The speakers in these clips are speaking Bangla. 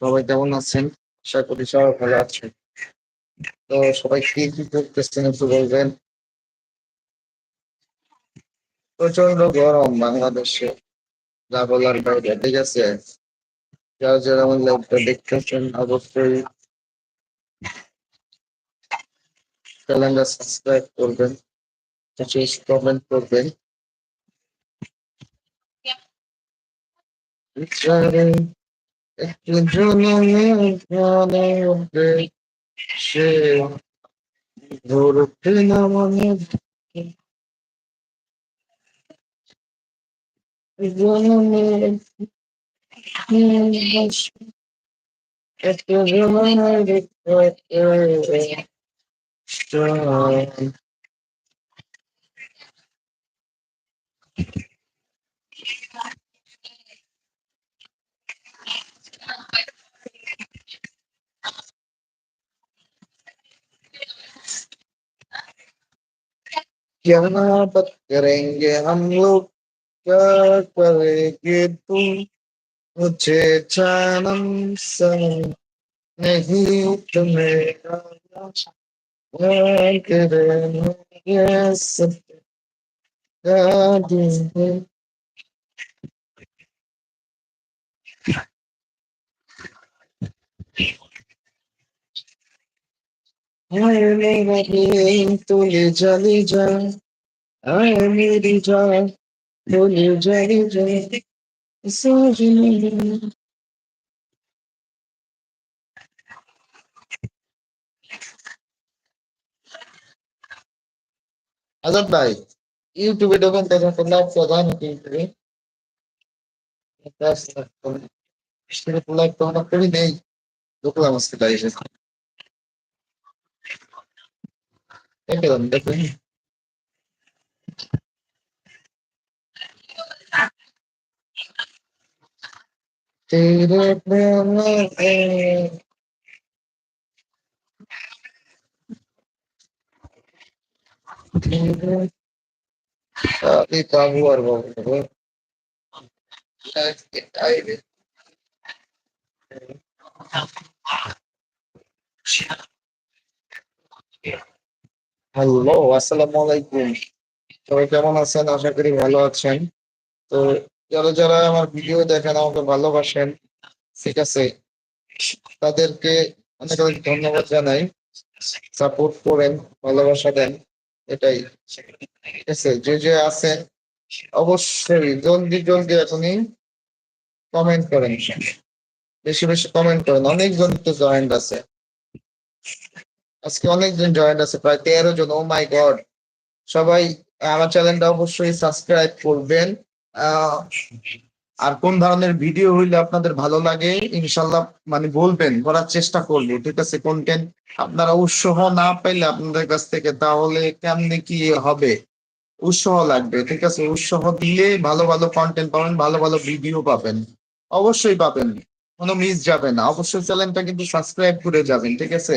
সবাই কেমন আছেন? আশা করি সবাই ভালো আছেন। তো সবাই কি কি করতেছেন একটু বলবেন? প্রচণ্ড গরম বাংলাদেশে। যা বলার বাইরে ঠিক আছে? যারা যারা আমার লাইভটা দেখতেছেন, অবশ্যই চ্যানেলটা সাবস্ক্রাইব করবেন কমেন্ট করবেন। It's other. it's you do not need one day, share. Go to dinner one is. We don't need much. If you it, you're strong. क्या बात करेंगे हम लोग क्या करेंगे तुम मुझे जानम सनम नहीं तुम्हें करे सब তুলে জ্বালি যা আয় মেরি যা তুলে যা সজনী আজাদ ভাই, ইউটিউবে ঢোকেন তখন তো লাইভ করা যায় নাকি ইউটিউবে লাইভ তো আমরা করি নেই। ঢুকলাম আজকে লাইভে দেখবেন দেখবেন তেরে প্রেমে আমি কাবু আর বাবু Yeah. হ্যালো, আসসালামু আলাইকুম। সবাই কেমন আছেন? আশা করি ভালো আছেন। তো যারা যারা আমার ভিডিও দেখেন, আমাকে ভালোবাসেন, ঠিক আছে? তাদেরকে অনেক অনেক ধন্যবাদ জানাই। সাপোর্ট করেন, ভালোবাসা দেন, এটাই। ঠিক আছে? যে যে আছেন, অবশ্যই জলদি জলদি এখনই কমেন্ট করেন। বেশি বেশি কমেন্ট করেন। অনেকজন তো জয়েন্ট আছে। আজকে অনেকজন জয়েন্ট আছে, প্রায় তেরো জন ও মাই গড সবাই, আমার চ্যানেলটা অবশ্যই সাবস্ক্রাইব করবেন। আর কোন ধরনের ভিডিও হইলে আপনাদের ভালো লাগে, ইনশাল্লাহ মানে বলবেন, করার চেষ্টা করব, ঠিক আছে? কন্টেন্ট আপনারা উৎসাহ না পাইলে আপনাদের কাছ থেকে তাহলে কেমনে কি হবে? উৎসাহ লাগবে, ঠিক আছে? উৎসাহ দিয়ে ভালো ভালো কন্টেন্ট পাবেন, ভালো ভালো ভিডিও পাবেন। অবশ্যই পাবেন, কোনো মিস যাবে না। অবশ্যই চ্যানেলটা কিন্তু সাবস্ক্রাইব করে যাবেন, ঠিক আছে?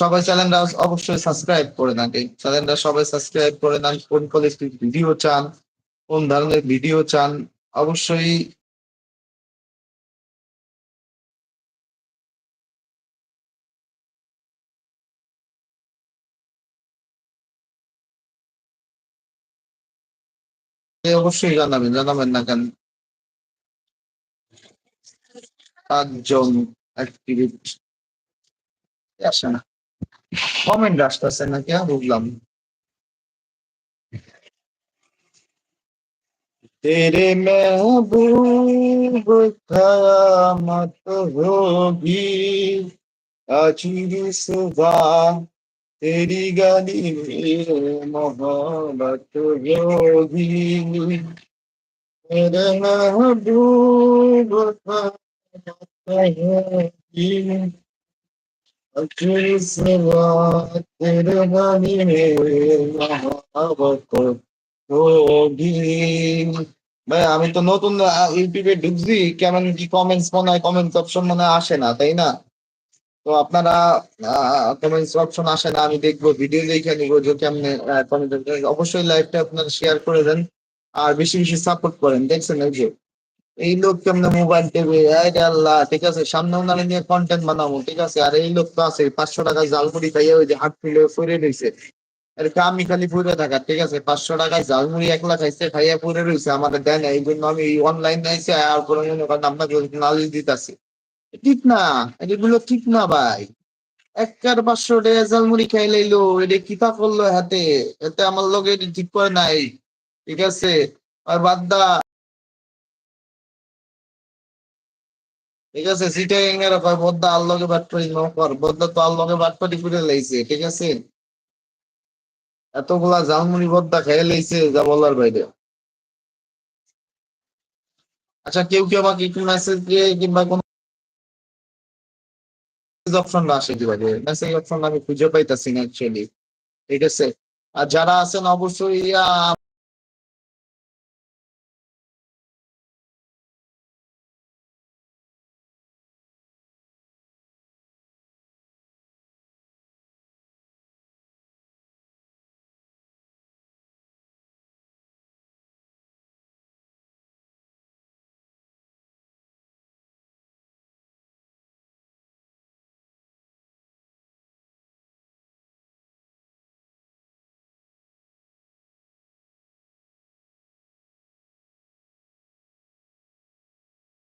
সবাই চ্যানেলটা অবশ্যই সাবস্ক্রাইব করে দেন চ্যানেলটা সবাই সাবস্ক্রাইব করে দেন কোন কোয়ালিটির ভিডিও চান, কোন ধরনের ভিডিও চান, অবশ্যই অবশ্যই জানাবেন জানাবেন না কেন? পাঁচজন অ্যাক্টিভিটি আসে না। কমেন্ট আসতেছে নাকি কেন বুঝলাম তেরে মেহবুব মত হোগি আচিরি সুবা তেরি গালি মহবত হোগি তেরে মেহবুব মত হোগি होगी किस बात तेरे गाने में मोहब्बत होगी ভাই আমি তো নতুন ইউটিউবে ঢুকছি কেমন কি কমেন্টস মনে হয় কমেন্টস অপশন মনে হয় আসে না তাই না তো আপনারা কমেন্টস অপশন আসে না আমি দেখবো ভিডিও দেখে নিবো যে কেমনে কমেন্ট অবশ্যই লাইভটা আপনারা শেয়ার করে দেন আর বেশি বেশি সাপোর্ট করেন দেখছেন এই যে এই লোক কেমনে মোবাইল টেবে আল্লাহ, ঠিক আছে? সামনে ওনারে নিয়ে কন্টেন্ট বানাবো, ঠিক আছে? আর এই লোক তো আছে, পাঁচশো টাকা জালমুড়ি খাইয়ে ওই যে হাট ফিলে ফিরে রয়েছে আর আমি খালি পড়ে থাকা, ঠিক আছে? পাঁচশো টাকায় জালমুড়ি একলা খাইছে, খাইয়া পড়ে রয়েছে আমাদের দেয় না, এই জন্য আমি অনলাইন আইসে আর পরে মনে করেন আপনাকে নালিশ দিতেছি। ঠিক না? এগুলো ঠিক না ভাই। একবার পাঁচশো টাকা জালমুড়ি খাই লাইলো, এটা কিতা করল হাতে? এতে আমার লোক এটি ঠিক করে নাই, ঠিক আছে? আর বাদ দা ঠিক আছে সিটাই এর কয় বদ্দা আল্লগে বাটপারি ন কর। বদ্দা তো আল্লগে বাটপারি করে লাইছে, ঠিক আছে? এতগুলা জালমুড়ি বদ্দা খেয়ে লাইছে, যা বলার বাইরে। আচ্ছা কেউ কেউ আমাকে একটু মেসেজ দিয়ে কিংবা কোন অপশন না আসে কীভাবে মেসেজ অপশন আমি খুঁজে পাইতাছি না অ্যাকচুয়ালি ঠিক আছে? আর যারা আছেন, অবশ্যই